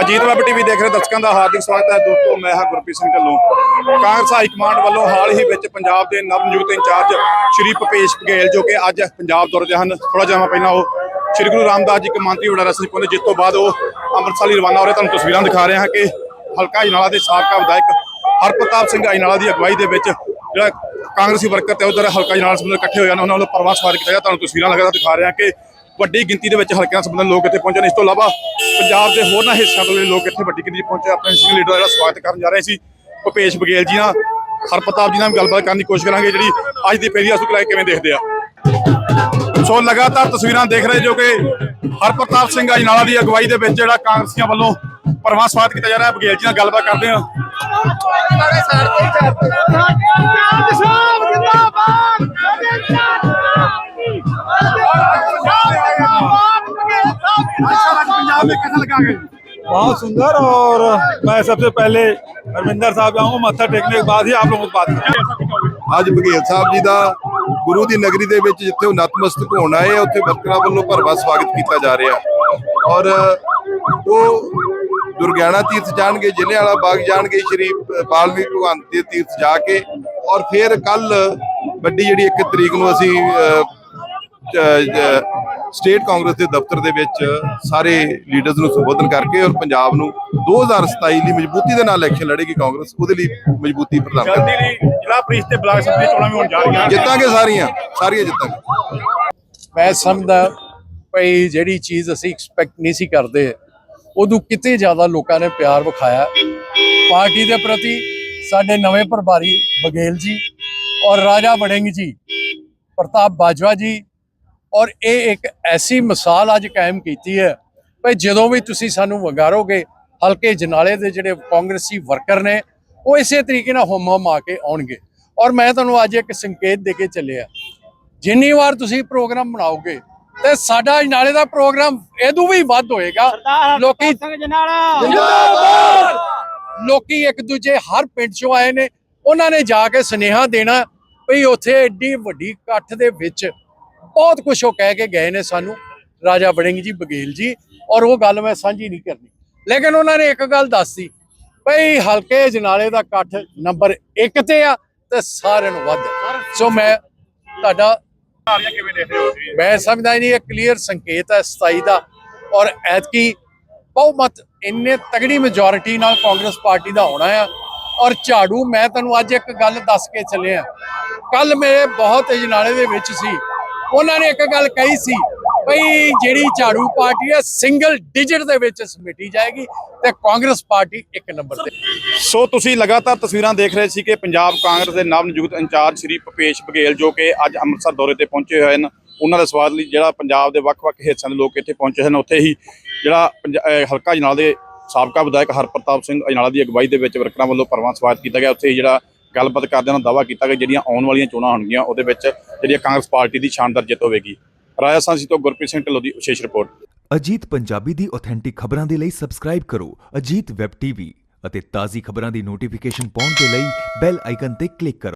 Ajit web TV ਦੇਖ ਰਹੇ ਦਰਸ਼ਕਾਂ ਦਾ ਹਾਰਦਿਕ ਸਵਾਗਤ ਹੈ। ਦੋਸਤੋ, ਮੈਂ ਹਾਂ ਗੁਰਪ੍ਰੀਤ ਸਿੰਘ ਢੱਲੋਂ। ਕਾਂਗਰਸ ਹਾਈ ਕਮਾਂਡ ਵੱਲੋਂ ਹਾਲ ਹੀ ਵਿੱਚ ਪੰਜਾਬ ਦੇ ਨਵ ਨਿਯੁਕਤ ਇੰਚਾਰਜ ਸ਼੍ਰੀ ਭੁਪੇਸ਼ ਬਘੇਲ, ਜੋ ਕਿ ਅੱਜ ਪੰਜਾਬ ਦੌਰੇ ਹਨ ਥੋੜਾ ਜਿਹਾ ਪਹਿਲਾਂ ਉਹ ਸ਼੍ਰੀ ਗੁਰੂ ਰਾਮਦਾਸ ਜੀ ਕਮਾਂਤਰੀ ਵਡਾਰਾ ਸਿੰਘ ਪਹੁੰਚੇ ਜਿਸ ਤੋਂ ਬਾਅਦ ਉਹ ਅੰਮ੍ਰਿਤਸਰ ਲਈ ਰਵਾਨਾ ਹੋ ਰਹੇ। ਤੁਹਾਨੂੰ ਤਸਵੀਰਾਂ ਦਿਖਾ ਰਹੇ ਹਾਂ ਕਿ ਹਲਕਾ ਅਜਨਾਲਾ ਦੇ ਸਾਬਕਾ ਵਿਧਾਇਕ ਹਰਪ੍ਰਤਾਪ ਸਿੰਘ ਅਜਨਾਲਾ ਦੀ ਅਗਵਾਈ ਦੇ ਵਿੱਚ ਜਿਹੜਾ ਕਾਂਗਰਸੀ ਵਰਕਰ ਤੇ ਉਧਰ ਹਲਕਾ ਜਨਾਲਾ ਸੰਬੰਧ ਇਕੱਠੇ ਹੋਏ ਹਨ, ਉਹਨਾਂ ਵੱਲੋਂ ਪਰਵਾਹ ਸਵਾਰ ਕੀਤਾ ਗਿਆ। ਤੁਹਾਨੂੰ ਤਸਵੀਰਾਂ ਲਗਾਤਾਰ ਦਿਖਾ ਰਹੇ ਹਾਂ ਕਿ ਵੱਡੀ ਗਿਣਤੀ ਦੇ ਵਿੱਚ ਹਲਕਿਆਂ ਸੰਬੰਧਿਤ ਲੋਕ ਇੱਥੇ ਪਹੁੰਚੇ ਨੇ। ਇਸ ਤੋਂ ਇਲਾਵਾ ਪੰਜਾਬ ਦੇ ਹੋਰਨਾਂ ਹਿੱਸਿਆਂ ਤੋਂ ਵੀ ਲੋਕ ਇੱਥੇ ਵੱਡੀ ਗਿਣਤੀ ਪਹੁੰਚੇ। ਆਪਣੇ ਸੀਨੀਅਰ ਲੀਡਰ ਦਾ ਜਿਹੜਾ ਸਵਾਗਤ ਕਰਨ ਜਾ ਰਹੇ ਸੀ, ਭੁਪੇਸ਼ ਬਘੇਲ ਜੀ ਨਾਲ। ਹਰਪ੍ਰਤਾਪ ਜੀ ਨਾਲ ਵੀ ਗੱਲਬਾਤ ਕਰਨ ਦੀ ਕੋਸ਼ਿਸ਼ ਕਰਾਂਗੇ, ਜਿਹੜੀ ਅੱਜ ਦੀ ਪਹਿਲੀ ਅਸੂਕ ਲੈ ਕਿਵੇਂ ਦੇਖਦੇ ਆ? ਸੋ ਲਗਾਤਾਰ ਤਸਵੀਰਾਂ ਦੇਖ ਰਹੇ ਜੋ ਕਿ ਹਰਪ੍ਰਤਾਪ ਸਿੰਘ ਅਜਨਾਲਾ ਦੀ ਅਗਵਾਈ ਦੇ ਵਿੱਚ ਜਿਹੜਾ ਕਾਂਗਰਸੀਆਂ ਵੱਲੋਂ ਪਰਵਾਹ ਸਵਾਗਤ ਕੀਤਾ ਜਾ ਰਿਹਾ। ਹੈ ਬਘੇਲ ਜੀ ਨਾਲ ਗੱਲਬਾਤ ਕਰਦੇ ਹਾਂ। ਪੰਜਾਬ में कैसा लगा के बहुत सुंदर और मैं सबसे पहले धर्मेंद्र साहब जाऊंगा मत्था टेकने के बाद ही आप लोगों से बात करूंगा ਅੱਜ ਬਘੇਲ ਸਾਹਿਬ ਜੀ ਦਾ ਗੁਰੂ ਦੀ ਨਗਰੀ ਦੇ ਵਿੱਚ ਜਿੱਥੇ ਉਹ ਨਤਮਸਤਕ ਹੋਣ ਆਏ ਆ ਉੱਥੇ ਵਰਕਰਾਂ ਵੱਲੋਂ ਭਰਵਾ ਸਵਾਗਤ ਕੀਤਾ ਜਾ ਰਿਹਾ ਔਰ ਉਹ ਦੁਰਗਿਆਣਾ ਤੀਰਥ ਜਾਣਗੇ ਜ਼ਿਲ੍ਹਿਆਂਵਾਲਾ ਬਾਗ ਜਾਣਗੇ ਸ਼੍ਰੀ ਬਾਲਮੀਕ ਭਗਵਾਨ ਦੇ ਤੀਰਥ ਜਾ ਕੇ ਔਰ ਫਿਰ ਕੱਲ ਵੱਡੀ ਜਿਹੜੀ 1 ਤਰੀਕ ਨੂੰ ਅਸੀਂ ਅ, ਚ- ਜ- ਸਟੇਟ ਕਾਂਗਰਸ ਦੇ ਦਫ਼ਤਰ ਦੇ ਵਿੱਚ ਸਾਰੇ ਲੀਡਰਸ ਨੂੰ ਸੰਬੋਧਨ ਕਰਕੇ ਔਰ ਪੰਜਾਬ ਨੂੰ 2027 ਲਈ ਮਜ਼ਬੂਤੀ ਦੇ ਨਾਲ ਇਲੈਕਸ਼ਨ ਲੜੇਗੀ ਕਾਂਗਰਸ ਉਹਦੇ ਲਈ ਮਜ਼ਬੂਤੀ ਪ੍ਰਦਾਨ ਕਰੇਗੀ ਜਲਦੀ ਲਈ ਜ਼ਿਲ੍ਹਾ ਪ੍ਰੀਸ਼ਦ ਤੇ ਬਲਾਕ ਸੰਸਦੀ ਚੋਣਾਂ ਵੀ ਹੋਣ ਜਾ ਰਹੀਆਂ। ਜਿੱਤਾਂਗੇ ਸਾਰੀਆਂ ਸਾਰੀਆਂ ਜਿੱਤਾਂਗੇ। ਮੈਂ ਸਮਝਦਾ ਭਈ ਜਿਹੜੀ ਚੀਜ਼ ਅਸੀਂ ਐਕਸਪੈਕਟ ਨਹੀਂ ਸੀ ਕਰਦੇ ਉਦੋਂ ਕਿਤੇ ਜ਼ਿਆਦਾ ਲੋਕਾਂ ਨੇ ਪਿਆਰ ਵਿਖਾਇਆ। ਪਾਰਟੀ ਦੇ ਪ੍ਰਤੀ ਸਾਡੇ ਨਵੇਂ ਪ੍ਰਭਾਰੀ ਬਗੇਲ ਜੀ ਔਰ ਰਾਜਾ ਵੜਿੰਗ ਜੀ ਪ੍ਰਤਾਪ ਬਾਜਵਾ ਜੀ ਔਰ ਇਹ ਇੱਕ ਐਸੀ ਮਿਸਾਲ ਅੱਜ ਕਾਇਮ ਕੀਤੀ ਹੈ ਭਈ ਜਦੋਂ ਵੀ ਤੁਸੀਂ ਸਾਨੂੰ ਵੰਗਾਰੋਗੇ ਹਲਕੇ ਜਨਾਲੇ ਦੇ ਜਿਹੜੇ ਕਾਂਗਰਸੀ ਵਰਕਰ ਨੇ ਉਹ ਇਸੇ ਤਰੀਕੇ ਨਾਲ ਹੁਮ ਹੁਮ ਆ ਕੇ ਆਉਣਗੇ। ਔਰ ਮੈਂ ਤੁਹਾਨੂੰ ਅੱਜ ਇੱਕ ਸੰਕੇਤ ਦੇ ਕੇ ਚੱਲਿਆ। ਜਿੰਨੀ ਵਾਰ ਤੁਸੀਂ ਪ੍ਰੋਗਰਾਮ ਬਣਾਓਗੇ ਤੇ ਸਾਡਾ ਨਾਲੇ ਦਾ ਪ੍ਰੋਗਰਾਮ ਇਹਦੂ ਵੀ ਵੱਧ ਹੋਏਗਾ। ਲੋਕੀ ਜਿੰਦਾਬਾਦ! ਲੋਕੀ ਇੱਕ ਦੂਜੇ ਹਰ ਪਿੰਡ ਚੋਂ ਆਏ ਨੇ ਉਹਨਾਂ ਨੇ ਜਾ ਕੇ ਸੁਨੇਹਾ ਦੇਣਾ ਵੀ ਉੱਥੇ ਏਡੀ ਵੱਡੀ ਇਕੱਠ ਦੇ ਵਿੱਚ ਬਹੁਤ ਕੁਝ ਉਹ ਕਹਿ ਕੇ ਗਏ ਨੇ ਸਾਨੂੰ, ਰਾਜਾ ਬੜਿੰਗ ਜੀ ਬਗੇਲ ਜੀ, ਔਰ ਉਹ ਗੱਲ ਮੈਂ ਸਾਂਝੀ ਨਹੀਂ ਕਰਨੀ। ਲੇਕਿਨ ਉਹਨਾਂ ਨੇ ਇੱਕ ਗੱਲ ਦੱਸੀ, ਭਈ ਹਲਕੇ ਜਨਾਲੇ ਦਾ ਇਕੱਠ ਨੰਬਰ 1 ਤੇ ਆ ਤੇ ਸਾਰਿਆਂ ਨੂੰ ਵੱਧ। ਸੋ ਮੈਂ ਤੁਹਾਡਾ ਮੈਂ ਸਮਝਦਾ ਨਹੀਂ, ਇਹ ਕਲੀਅਰ ਸੰਕੇਤ ਹੈ 27 ਦਾ। ਔਰ ਐਤਕੀ ਬਹੁਮਤ ਇੰਨੇ ਤਗੜੀ ਮੈਜੋਰਿਟੀ ਨਾਲ ਕਾਂਗਰਸ ਪਾਰਟੀ ਦਾ ਹੋਣਾ ਆ। ਔਰ ਝਾੜੂ, ਮੈਂ ਤੁਹਾਨੂੰ ਅੱਜ ਇੱਕ ਗੱਲ ਦੱਸ ਕੇ ਚੱਲਿਆ। ਕੱਲ ਮੇਰੇ ਬਹੁਤ ਅਜਨਾਲੇ ਦੇ ਵਿੱਚ ਸੀ ਉਹਨਾਂ ਨੇ ਇੱਕ ਗੱਲ ਕਹੀ ਸੀ, ਭਈ ਜਿਹੜੀ ਝਾੜੂ ਪਾਰਟੀ ਹੈ ਸਿੰਗਲ ਡਿਜਿਟ ਦੇ ਵਿੱਚ ਸਮਿਟੀ ਜਾਏਗੀ ਤੇ ਕਾਂਗਰਸ ਪਾਰਟੀ ਇੱਕ ਨੰਬਰ ਤੇ। ਸੋ ਤੁਸੀਂ ਲਗਾਤਾਰ ਤਸਵੀਰਾਂ ਦੇਖ ਰਹੇ ਸੀ ਕਿ ਪੰਜਾਬ ਕਾਂਗਰਸ ਦੇ ਨਵ ਨਿਯੁਕਤ ਇੰਚਾਰਜ ਸ਼੍ਰੀ ਭੁਪੇਸ਼ ਬਘੇਲ, ਜੋ ਕਿ ਅੱਜ ਅੰਮ੍ਰਿਤਸਰ ਦੌਰੇ ਤੇ ਪਹੁੰਚੇ ਹੋਏ ਹਨ, ਉਹਨਾਂ ਦੇ ਸਵਾਦ ਲਈ ਜਿਹੜਾ ਪੰਜਾਬ ਦੇ ਵੱਖ-ਵੱਖ ਹਿੱਸਿਆਂ ਦੇ ਲੋਕ ਇੱਥੇ ਪਹੁੰਚੇ ਹਨ, ਉੱਥੇ ਹੀ ਜਿਹੜਾ ਪੰਜ- ਹਲਕਾ ਅਜਨਾਲਾ ਦੇ ਸਾਬਕਾ ਵਿਧਾਇਕ ਹਰਪ੍ਰਤਾਪ ਸਿੰਘ ਅਜਨਾਲਾ ਦੀ ਅਗਵਾਈ ਦੇ ਵਿੱਚ ਵਰਕਰਾਂ ਵੱਲੋਂ ਪਰਵਾਂ ਸਵਾਗਤ ਕੀਤਾ ਗਿਆ, ਉੱਥੇ ਹੀ ਜਿਹੜਾ ਗੱਲਬਾਤ ਕਰਦਿਆਂ ਉਹਨਾਂ ਦਾਅਵਾ ਕੀਤਾ ਕਿ ਜਿਹੜੀਆਂ ਆਉਣ ਵਾਲੀਆਂ ਚੋਣਾਂ ਹੋਣਗੀਆਂ, ਉਹਦੇ ਵਿੱਚ ਜਿਹੜੀ ਕਾਂਗਰਸ ਪਾਰਟੀ ਦੀ ਸ਼ਾਨਦਾਰ ਜਿੱਤ ਹੋਵੇਗੀ। ਰਾਜਸਥਾਨ ਸੀ ਤੋਂ ਗੁਰਪ੍ਰੀਤ ਸਿੰਘ ਢਿੱਲੋਂ ਦੀ ਵਿਸ਼ੇਸ਼ ਰਿਪੋਰਟ। ਅਜੀਤ ਪੰਜਾਬੀ ਦੀ ਆਥੈਂਟਿਕ ਖਬਰਾਂ ਦੇ ਲਈ ਸਬਸਕ੍ਰਾਈਬ ਕਰੋ ਅਜੀਤ ਵੈਬ ਟੀਵੀ ਅਤੇ ਤਾਜ਼ੀ ਖਬਰਾਂ ਦੀ ਨੋਟੀਫਿਕੇਸ਼ਨ ਪਾਉਣ ਦੇ ਲਈ ਬੈਲ ਆਈਕਨ ਤੇ ਕਲਿੱਕ ਕਰੋ।